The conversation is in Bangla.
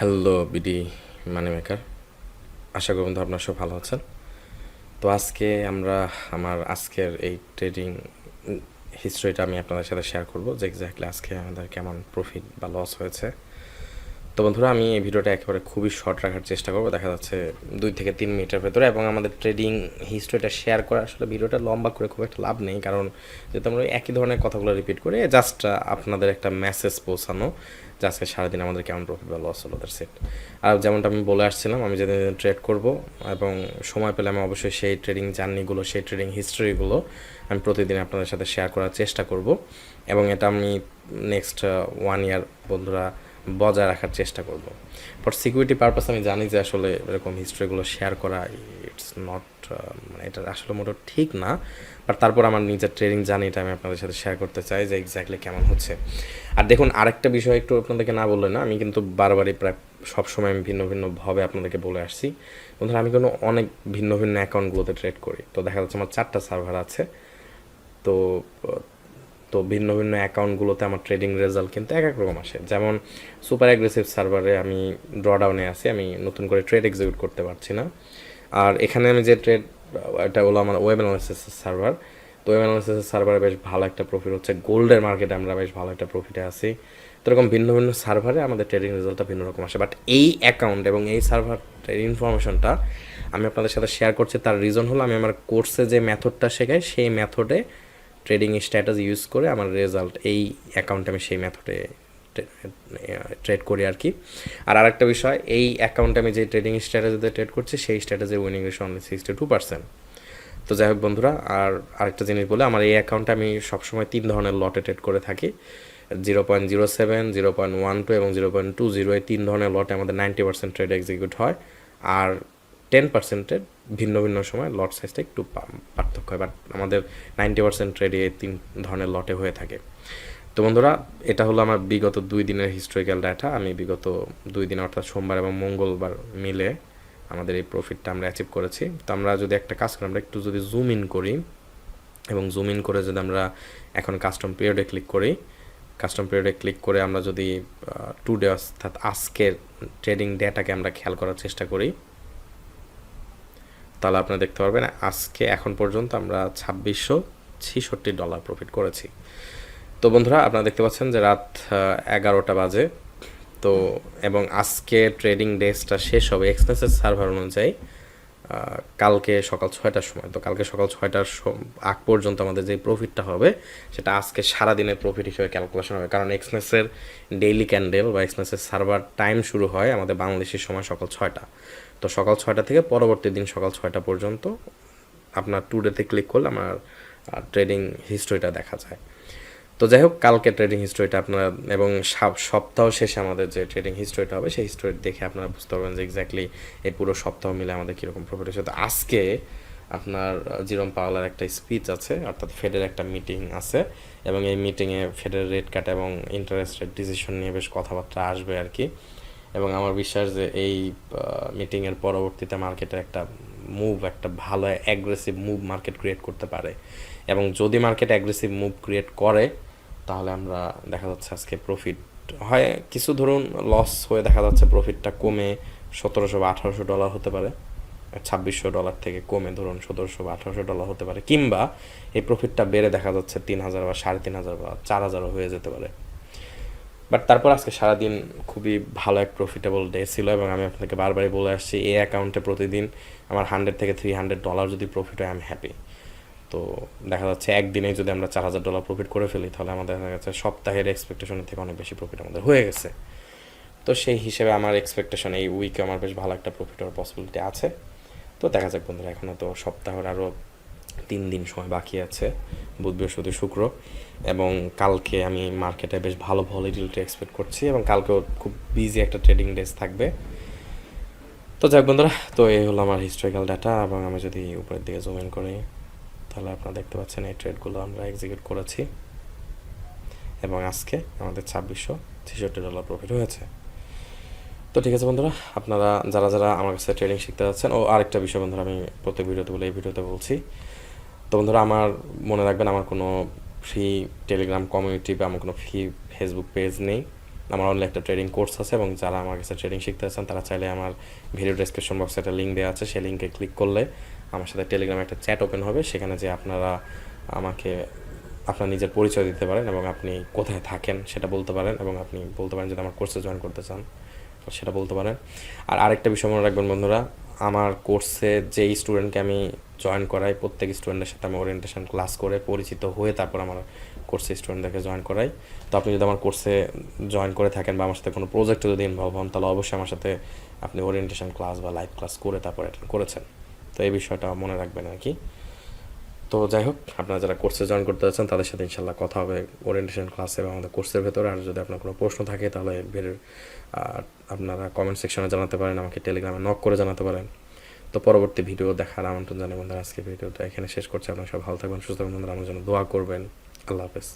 হ্যালো বিডি মানি মেকার আশা করি বন্ধু আপনার সব ভালো আছেন। তো আজকে আমরা আমার আজকের এই ট্রেডিং হিস্ট্রিটা আমি আপনাদের সাথে শেয়ার করব যে এক্স্যাক্টলি আজকে আমাদের কেমন প্রফিট বা লস হয়েছে। তো বন্ধুরা, আমি এই ভিডিওটা একেবারে খুবই শর্ট রাখার চেষ্টা করব। দেখা যাচ্ছে দুই থেকে তিন মিনিটের ভেতরে এবং আমাদের ট্রেডিং হিস্ট্রিটা শেয়ার করা আসলে ভিডিওটা লম্বা করে খুব একটা লাভ নেই। কারণ যেহেতু আমরা একই ধরনের কথাগুলো রিপিট করে জাস্ট আপনাদের একটা মেসেজ পৌঁছানো, যে আজকে সারাদিন আমাদের কেমন প্রফিট বা লস হলো তার সেট আর যেমনটা আমি বলে আসছিলাম, আমি যেদিন ট্রেড করব এবং সময় পেলে আমি অবশ্যই সেই ট্রেডিং জার্নিগুলো সেই ট্রেডিং হিস্ট্রিগুলো আমি প্রতিদিন আপনাদের সাথে শেয়ার করার চেষ্টা করব। এবং এটা আমি নেক্সট ওয়ান ইয়ার বন্ধুরা বজায় রাখার চেষ্টা করব। ফর সিকিউরিটি পারপাস আমি জানি যে আসলে এরকম হিস্ট্রিগুলো শেয়ার করা ইটস নট মানে এটা আসলে মোটো ঠিক না। বাট তারপর আমার নিজের ট্রেনিং জানি এটা আমি আপনাদের সাথে শেয়ার করতে চাই যে এক্স্যাক্টলি কেমন হচ্ছে। আর দেখুন, আরেকটা বিষয় একটু আপনাদেরকে না বললে না, আমি কিন্তু বারবারই প্রায় সবসময় আমি ভিন্ন ভিন্নভাবে আপনাদেরকে বলে আসছি। বন্ধুরা, আমি কিন্তু অনেক ভিন্ন ভিন্ন অ্যাকাউন্টগুলোতে ট্রেড করি। তো দেখা যাচ্ছে আমার চারটা সার্ভার আছে। তো তো ভিন্ন ভিন্ন অ্যাকাউন্টগুলোতে আমার ট্রেডিং রেজাল্ট কিন্তু এক এক রকম আসে। যেমন সুপার অ্যাগ্রেসিভ সার্ভারে আমি ড্রডাউনে আছি, আমি নতুন করে ট্রেড এক্সিকিউট করতে পারছি না। আর এখানে আমি যে ট্রেড এটা হলো আমার ওয়েব অ্যানালিসিস সার্ভার তো ওয়েব অ্যানালিসিস সার্ভারে বেশ ভালো একটা প্রফিট হচ্ছে। গোল্ডের মার্কেটে আমরা বেশ ভালো একটা প্রফিটে আছি। তো এরকম ভিন্ন ভিন্ন সার্ভারে আমাদের ট্রেডিং রেজাল্টটা ভিন্ন রকম আসে। বাট এই অ্যাকাউন্ট এবং এই সার্ভার ইনফরমেশনটা আমি আপনাদের সাথে শেয়ার করছি। তার রিজন হলো আমি আমার কোর্সে যে মেথডটা শেখাই, সেই মেথডে ট্রেডিং স্ট্যাটাস ইউজ করে আমার রেজাল্ট এই অ্যাকাউন্টে আমি সেই মেথডে ট্রেড করি আর কি। আর আরেকটা বিষয়, এই অ্যাকাউন্টে আমি যে ট্রেডিং স্ট্র্যাটেজিতে ট্রেড করছি, সেই স্ট্র্যাটেজির winning ratio only sixty two percent তো যাই হোক বন্ধুরা, আর আরেকটা জিনিস বলে, আমার এই অ্যাকাউন্টে আমি সবসময় তিন ধরনের লটে ট্রেড করে থাকি। Zero point zero seven zero point one two এবং জিরো পয়েন্ট টু জিরো এই তিন ধরনের লটে আমাদের নাইনটি পার্সেন্ট ট্রেড এক্সিকিউট হয়। আর টেন পার্সেন্টের ভিন্ন ভিন্ন সময় লট সাইজটা একটু পার্থক্য হয় বাট আমাদের নাইনটি পার্সেন্ট ট্রেডে তিন ধরনের লটে হয়ে থাকে। তো বন্ধুরা, এটা হলো আমার বিগত দুই দিনের হিস্টোরিক্যাল ডাটা আমি বিগত দুই দিন, অর্থাৎ সোমবার এবং মঙ্গলবার মিলে আমাদের এই প্রফিটটা আমরা অ্যাচিভ করেছি। তো আমরা যদি একটা কাজ করি, আমরা একটু যদি জুম ইন করি, এবং জুম ইন করে যদি আমরা এখন কাস্টম পিরিয়ডে ক্লিক করি কাস্টম পিরিয়ডে ক্লিক করে আমরা যদি টু ডে অর্থাৎ আজকের ট্রেডিং ডেটাকে আমরা খেয়াল করার চেষ্টা করি তাহলে আপনারা দেখতে পারবেন, আজকে এখন পর্যন্ত আমরা ছাব্বিশশো ছিষট্টি ডলার প্রফিট করেছি। তো বন্ধুরা, আপনারা দেখতে পাচ্ছেন যে রাত এগারোটা বাজে। তো, এবং আজকে ট্রেডিং ডেসটা শেষ হবে এক্সপেন্সের সার্ভার অনুযায়ী। কালকে সকাল ছয়টার সময়। তো কালকে সকাল ছয়টার আগ পর্যন্ত আমাদের যে প্রফিটটা হবে, সেটা আজকে সারাদিনের প্রফিট হিসেবে ক্যালকুলেশন হবে। কারণ এক্সনেসের ডেইলি ক্যান্ডেল বা এক্সনেসের সার্ভার টাইম শুরু হয় আমাদের বাংলাদেশের সময় সকাল ছয়টা। তো সকাল ছয়টা থেকে পরবর্তী দিন সকাল ছয়টা পর্যন্ত আপনার টু ডেতে ক্লিক করলে আমার ট্রেডিং হিস্ট্রিটা দেখা যায়। তো যাই হোক কালকে ট্রেডিং হিস্ট্রিটা আপনারা এবং সপ্তাহ শেষে আমাদের যে ট্রেডিং হিস্ট্রিটা হবে, সেই হিস্ট্রি দেখে আপনারা বুঝতে পারবেন যে এক্স্যাক্টলি এই পুরো সপ্তাহ মিলে আমাদের কীরকম প্রফিট হয়েছে। তো আজকে আপনার জিরম পাওয়ালার একটা স্পিচ আছে, অর্থাৎ ফেডের একটা মিটিং আছে এবং এই মিটিংয়ে ফেডের রেট কাট এবং ইন্টারেস্ট রেট ডিসিশন নিয়ে বেশ কথাবার্তা আসবে আর কি এবং আমার বিশ্বাস যে এই মিটিংয়ের পরবর্তীতে মার্কেটে একটা মুভ একটা ভালো অ্যাগ্রেসিভ মুভ মার্কেট ক্রিয়েট করতে পারে। এবং যদি মার্কেট অ্যাগ্রেসিভ মুভ ক্রিয়েট করে তাহলে আমরা দেখা যাচ্ছে আজকে প্রফিট হয় কিছু ধরুন লস হয়ে দেখা যাচ্ছে প্রফিটটা কমে সতেরোশো বা আঠারোশো ডলার হতে পারে। ছাব্বিশশো ডলার থেকে কমে ধরুন সতেরোশো বা আঠারোশো ডলার হতে পারে। কিংবা এই প্রফিটটা বেড়ে দেখা যাচ্ছে তিন হাজার বা সাড়ে তিন হাজার বা চার হাজারও হয়ে যেতে পারে। বাট তারপর আজকে সারাদিন খুবই ভালো এক প্রফিটেবল ডে ছিল এবং আমি আপনাকে বারবারই বলে আসছি, এই অ্যাকাউন্টে প্রতিদিন আমার হান্ড্রেড থেকে থ্রি হান্ড্রেড ডলার যদি প্রফিট হয় আমি হ্যাপি তো দেখা যাচ্ছে একদিনেই যদি আমরা চার হাজার ডলার প্রফিট করে ফেলি, তাহলে আমাদের দেখা যাচ্ছে সপ্তাহের এক্সপেকটেশনের থেকে অনেক বেশি প্রফিট আমাদের হয়ে গেছে। তো সেই হিসেবে আমার এক্সপেকটেশন এই উইকে আমার বেশ ভালো একটা প্রফিট হওয়ার পসিবিলিটি আছে। তো দেখা যাক বন্ধুরা এখনও তো সপ্তাহের আরও তিন দিন সময় বাকি আছে, বুধ, বৃহস্পতি, শুক্র। এবং কালকে আমি মার্কেটে বেশ ভালো ভলিটিলিটি এক্সপেক্ট করছি এবং কালকেও খুব বিজি একটা ট্রেডিং ডেজ থাকবে। তো যাক বন্ধুরা, তো এই হলো আমার হিস্টোরিক্যাল ডাটা এবং আমি যদি উপরের দিকে জুম ইন করি তাহলে আপনারা দেখতে পাচ্ছেন এই ট্রেডগুলো আমরা এক্সিকিউট করেছি। এবং আজকে আমাদের ছাব্বিশশো ছেষট্টি ডলার প্রফিট হয়েছে। তো ঠিক আছে বন্ধুরা, আপনারা যারা যারা আমার কাছে ট্রেডিং শিখতে যাচ্ছেন, ও আরেকটা বিষয় বন্ধুরা, আমি প্রত্যেক ভিডিওতে বলে এই ভিডিওতে বলছি। তো বন্ধুরা, আমার মনে রাখবেন, আমার কোনো ফ্রি টেলিগ্রাম কমিউনিটি বা আমার কোনো ফ্রি ফেসবুক পেজ নেই। আমার অনলাইন একটা ট্রেডিং কোর্স আছে এবং যারা আমার কাছে ট্রেডিং শিখতে চান তারা চাইলে আমার ভিডিও ডেসক্রিপশন বক্সে একটা লিঙ্ক দেওয়া আছে, সেই লিঙ্কে ক্লিক করলে আমার সাথে টেলিগ্রামে একটা চ্যাট ওপেন হবে, সেখানে যে আপনারা আমাকে, আপনার নিজের পরিচয় দিতে পারেন এবং আপনি কোথায় থাকেন সেটা বলতে পারেন এবং আপনি বলতে পারেন যদি আমার কোর্সে জয়েন করতে চান, সেটা বলতে পারেন। আর আরেকটা বিষয় মনে রাখবেন বন্ধুরা, আমার কোর্সে যেই স্টুডেন্টকে আমি জয়েন করাই, প্রত্যেক স্টুডেন্টের সাথে আমি ওরিয়েন্টেশন ক্লাস করে পরিচিত হয়ে তারপর আমার কোর্সে স্টুডেন্টদেরকে জয়েন করাই। তো আপনি যদি আমার কোর্সে জয়েন করে থাকেন বা আমার সাথে কোনো প্রজেক্টে যদি ইনভলভ হন, তাহলে অবশ্যই আমার সাথে আপনি ওরিয়েন্টেশন ক্লাস বা লাইভ ক্লাস করে তারপর অ্যাটেন্ড করেছেন। তো এই বিষয়টা মনে রাখবেন আর কি। তো যাই হোক, আপনারা যারা কোর্সে জয়েন করতে যাচ্ছেন, তাদের সাথে ইনশাল্লাহ কথা হবে ওরিয়েন্টেশন ক্লাসে বা আমাদের কোর্সের ভেতরে। আর যদি আপনার কোনো প্রশ্ন থাকে, তাহলে ভিডিওর আপনারা কমেন্ট সেকশনে জানাতে পারেন, আমাকে টেলিগ্রামে নক করে জানাতে পারেন। তো পরবর্তী ভিডিও দেখার আমন্ত্রণ জানাই বন্ধুরা আজকে ভিডিওটা এখানে শেষ করছি। আপনারা সব ভালো থাকবেন, সুস্থ থাকবেন বন্ধুরা, আমার জন্য দোয়া করবেন। আল্লাহ হাফেজ।